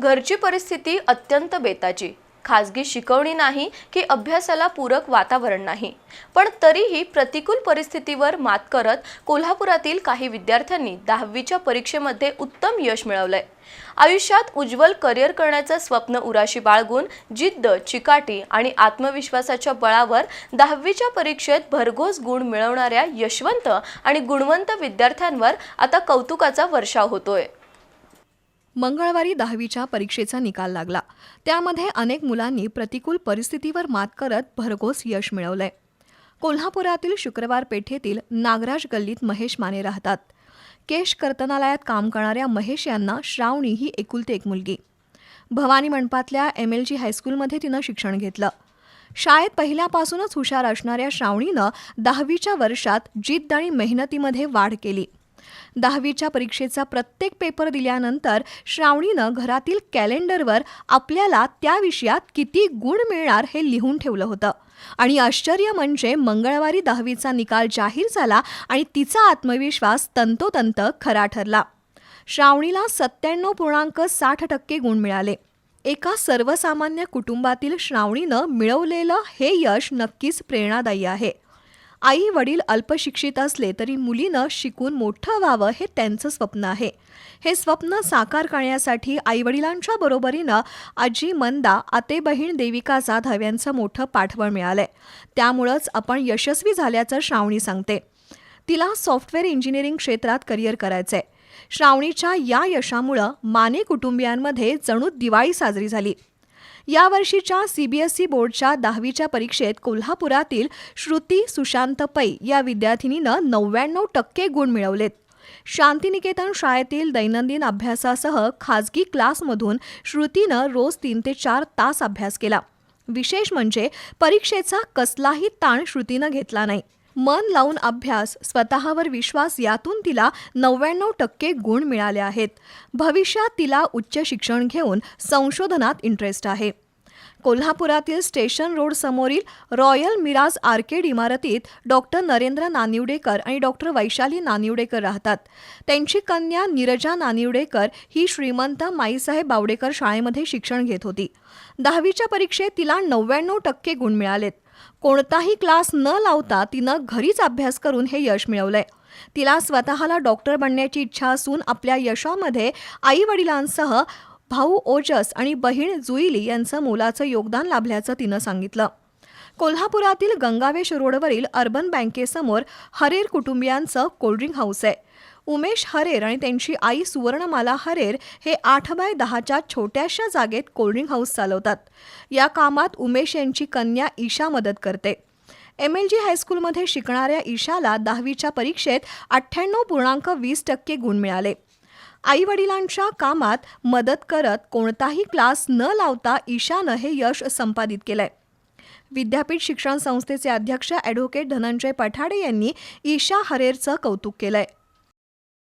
घरची परिस्थिती अत्यंत बेताची. खाजगी शिकवणी नाही की अभ्यासाला पूरक वातावरण नाही. पण तरीही प्रतिकूल परिस्थितीवर मात करत कोल्हापुरातील काही विद्यार्थ्यांनी दहावीच्या परीक्षेमध्ये उत्तम यश मिळवलंय. आयुष्यात उज्ज्वल करिअर करण्याचं स्वप्न उराशी बाळगून जिद्द चिकाटी आणि आत्मविश्वासाच्या बळावर दहावीच्या परीक्षेत भरघोस गुण मिळवणाऱ्या यशवंत आणि गुणवंत विद्यार्थ्यांवर आता कौतुकाचा वर्षाव होतोय. मंगळवारी दहावीच्या परीक्षेचा निकाल लागला. त्यामध्ये अनेक मुलांनी प्रतिकूल परिस्थितीवर मात करत भरघोस यश मिळवलंय. कोल्हापुरातील शुक्रवार पेठेतील नागराज गल्लीत महेश माने राहतात. केश कर्तनालयात काम करणाऱ्या महेश यांना श्रावणी ही एकुलती एक मुलगी. भवानी मंडपातल्या एम एल जी हायस्कूलमध्ये तिनं शिक्षण घेतलं. शाळेत पहिल्यापासूनच हुशार असणाऱ्या श्रावणीनं दहावीच्या वर्षात जिद्द आणि मेहनतीमध्ये वाढ केली. दहावीच्या परीक्षेचा प्रत्येक पेपर दिल्यानंतर श्रावणीनं घरातील कॅलेंडरवर आपल्याला त्या विषयात किती गुण मिळणार हे लिहून ठेवलं होतं. आणि आश्चर्य म्हणजे मंगळवारी दहावीचा निकाल जाहीर झाला आणि तिचा आत्मविश्वास तंतोतंत खरा ठरला. श्रावणीला सत्त्याण्णव पूर्णांक साठ टक्के गुण मिळाले. एका सर्वसामान्य कुटुंबातील श्रावणीनं मिळवलेलं हे यश नक्कीच प्रेरणादायी आहे. आई वडील अल्पशिक्षित असले तरी मुलीनं शिकून मोठं व्हावं हे त्यांचं स्वप्न आहे. हे स्वप्न साकार करण्यासाठी आईवडिलांच्या बरोबरीनं आजी मंदा आते बहीण देविका जाधव यांचं मोठं पाठबळ मिळालंय. त्यामुळंच आपण यशस्वी झाल्याचं श्रावणी सांगते. तिला सॉफ्टवेअर इंजिनिअरिंग क्षेत्रात करिअर करायचंय. श्रावणीच्या या यशामुळं माने कुटुंबियांमध्ये जणू दिवाळी साजरी झाली. यावर्षीच्या सीबीएसई बोर्डच्या दहावीच्या परीक्षेत कोल्हापुरातील श्रुती सुशांत पै या विद्यार्थिनीनं नव्याण्णव टक्के गुण मिळवलेत. शांतिनिकेतन शाळेतील दैनंदिन अभ्यासासह खाजगी क्लासमधून श्रुतीनं रोज तीन ते चार तास अभ्यास केला. विशेष म्हणजे परीक्षेचा कसलाही ताण श्रुतीनं घेतला नाही. मन लावून अभ्यास स्वतःवर विश्वास यातून तिला नव्याण्णव टक्के गुण मिळाले आहेत. भविष्यात तिला उच्च शिक्षण घेऊन संशोधनात इंटरेस्ट आहे. कोल्हापुरातील स्टेशन रोड समोरील रॉयल मिराज आर्केड इमारतीत डॉक्टर नरेंद्र नानिवडेकर आणि डॉक्टर वैशाली नानिवडेकर राहतात. त्यांची कन्या नीरजा नानिवडेकर ही श्रीमंत माईसाहेब बावडेकर शाळेमध्ये शिक्षण घेत होती. दहावीच्या परीक्षेत तिला नव्याण्णव टक्के गुण मिळालेत. कोणताही क्लास न लावता तिनं घरीच अभ्यास करून हे यश मिळवलंय. तिला स्वतःला डॉक्टर बनण्याची इच्छा असून आपल्या यशामध्ये आई वडिलांसह भाऊ ओजस आणि बहीण जुईली यांचं मोलाचं योगदान लाभल्याचं तिनं सांगितलं. कोल्हापुरातील गंगावेश रोडवरील अर्बन बँकेसमोर हरेर कुटुंबियांचं कोल्ड्रिंक हाऊस आहे उमेश हरेर आणि त्यांची आई सुवर्णमाला हरेर हे आठ बाय दहाच्या छोट्याशा जागेत कोल्ड्रिंक हाऊस चालवतात. या कामात उमेश यांची कन्या ईशा मदत करते. एम एल जी हायस्कूलमध्ये शिकणाऱ्या ईशाला दहावीच्या परीक्षेत अठ्ठ्याण्णव पूर्णांक वीस टक्के गुण मिळाले. आई वडिलांच्या कामात मदत करत कोणताही क्लास न लावता ईशानं हे यश संपादित केलंय. विद्यापीठ शिक्षण संस्थेचे अध्यक्ष ॲडव्होकेट धनंजय पठाडे यांनी ईशा हरेरचं कौतुक केलंय.